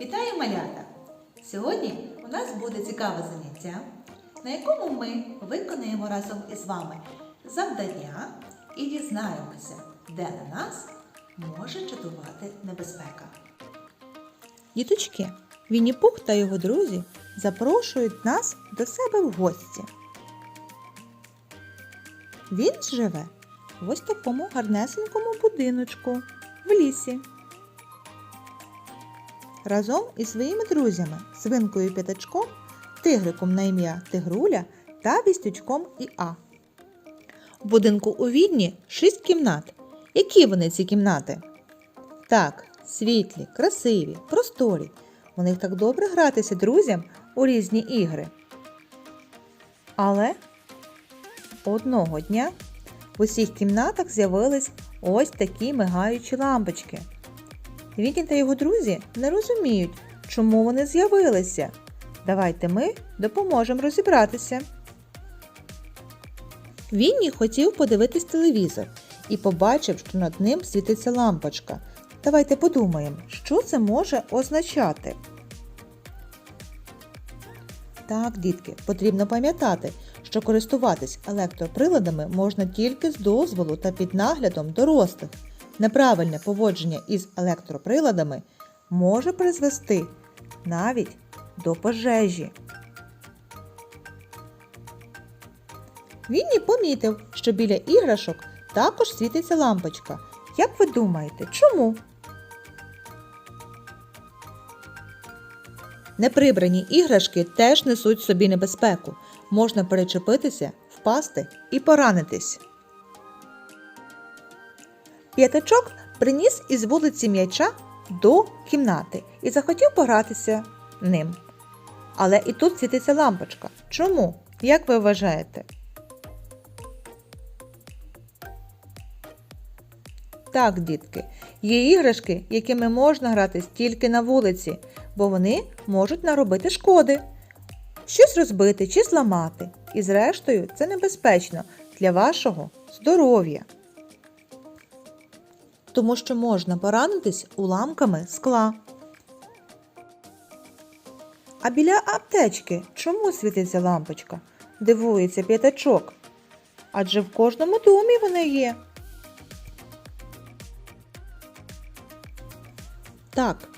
Вітаю малята! Сьогодні у нас буде цікаве заняття, на якому ми виконаємо разом із вами завдання і дізнаємося, де на нас може чатувати небезпека. Діточки, Вінні Пух та його друзі запрошують нас до себе в гості. Він живе в ось такому гарнесенькому будиночку в лісі. Разом із своїми друзями, свинкою п'ятачком, тигриком на ім'я Тигруля та вістючком Іа. У будинку у Відні шість кімнат. Які вони ці кімнати? Так, світлі, красиві, просторі. У них так добре гратися друзям у різні ігри. Але одного дня в усіх кімнатах з'явились ось такі мигаючі лампочки. Вінні та його друзі не розуміють, чому вони з'явилися. Давайте ми допоможемо розібратися. Вінні хотів подивитись телевізор і побачив, що над ним світиться лампочка. Давайте подумаємо, що це може означати. Так, дітки, потрібно пам'ятати, що користуватись електроприладами можна тільки з дозволу та під наглядом дорослих. Неправильне поводження із електроприладами може призвести навіть до пожежі. Вінні помітив, що біля іграшок також світиться лампочка. Як ви думаєте, чому? Неприбрані іграшки теж несуть собі небезпеку. Можна перечепитися, впасти і поранитись. П'ятачок приніс із вулиці м'яча до кімнати і захотів погратися ним. Але і тут світиться лампочка. Чому? Як ви вважаєте? Так, дітки, є іграшки, якими можна гратись тільки на вулиці, бо вони можуть наробити шкоди, щось розбити чи зламати. І зрештою це небезпечно для вашого здоров'я. Тому що можна поранитись уламками скла. А біля аптечки чому світиться лампочка? Дивується п'ятачок. Адже в кожному домі вона є. Так,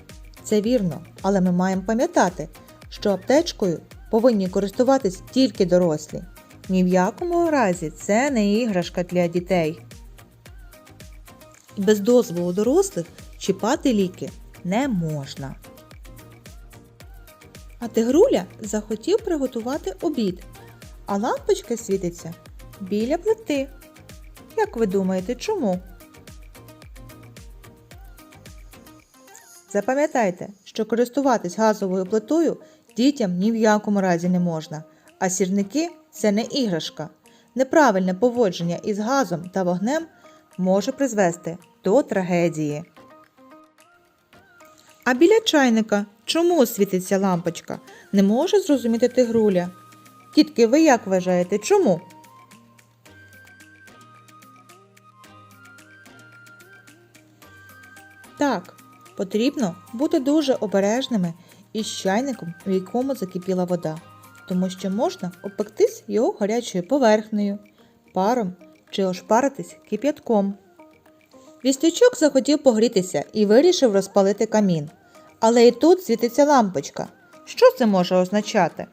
це вірно, але ми маємо пам'ятати, що аптечкою повинні користуватись тільки дорослі. Ні в якому разі це не іграшка для дітей. Без дозволу дорослих чіпати ліки не можна. А тигруля захотів приготувати обід, а лампочка світиться біля плити. Як ви думаєте, чому? Запам'ятайте, що користуватись газовою плитою дітям ні в якому разі не можна, а сірники це не іграшка. Неправильне поводження із газом та вогнем може призвести до трагедії. А біля чайника чому світиться лампочка? Не може зрозуміти тигруля. Тітки, ви як вважаєте, чому? Так, потрібно бути дуже обережними із чайником, в якому закипіла вода, тому що можна опектись його гарячою поверхнею, паром чи ошпаритись кип'ятком. Вістючок захотів погрітися і вирішив розпалити камін. Але і тут світиться лампочка. Що це може означати?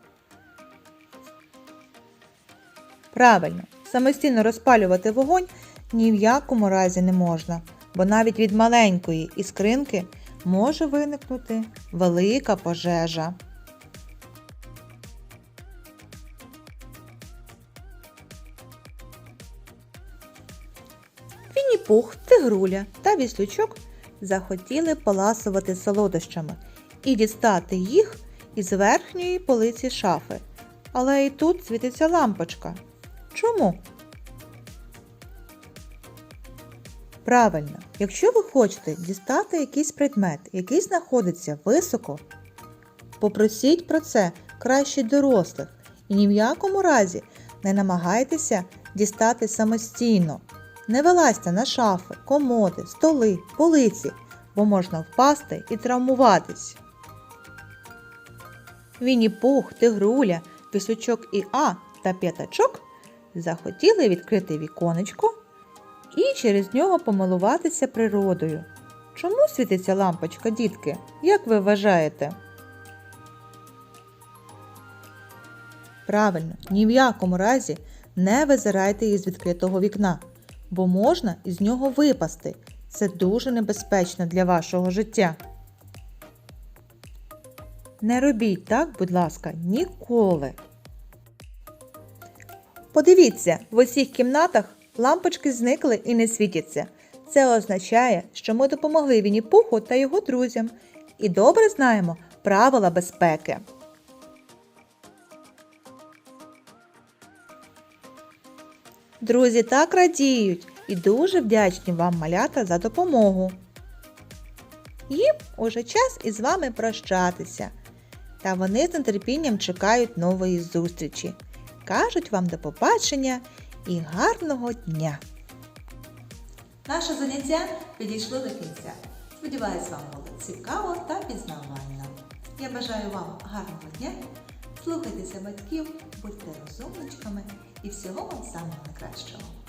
Правильно, самостійно розпалювати вогонь ні в якому разі не можна, бо навіть від маленької іскринки може виникнути велика пожежа. Вінні-Пух, Тигруля та Віслючок захотіли поласувати солодощами і дістати їх із верхньої полиці шафи. Але і тут світиться лампочка. Чому? Правильно, якщо ви хочете дістати якийсь предмет, який знаходиться високо, попросіть про це краще дорослих і ні в якому разі не намагайтеся дістати самостійно. Не вилазьте на шафи, комоди, столи, полиці, бо можна впасти і травмуватись. Вінні Пух, Тигруля, Пісочок і А та П'ятачок захотіли відкрити віконечко і через нього помилуватися природою. Чому світиться лампочка, дітки? Як ви вважаєте? Правильно, ні в якому разі не визирайте із відкритого вікна, бо можна із нього випасти. Це дуже небезпечно для вашого життя. Не робіть так, будь ласка, ніколи. Подивіться, в усіх кімнатах лампочки зникли і не світяться. Це означає, що ми допомогли Вінні Пуху та його друзям і добре знаємо правила безпеки. Друзі так радіють і дуже вдячні вам, малята, за допомогу. Їм уже час із вами прощатися. Та вони з нетерпінням чекають нової зустрічі. Кажуть вам до побачення і гарного дня! Наше заняття підійшло до кінця. Сподіваюсь, вам було цікаво та пізнавально. Я бажаю вам гарного дня, слухайтеся батьків, будьте розумничками і всього вам самого найкращого.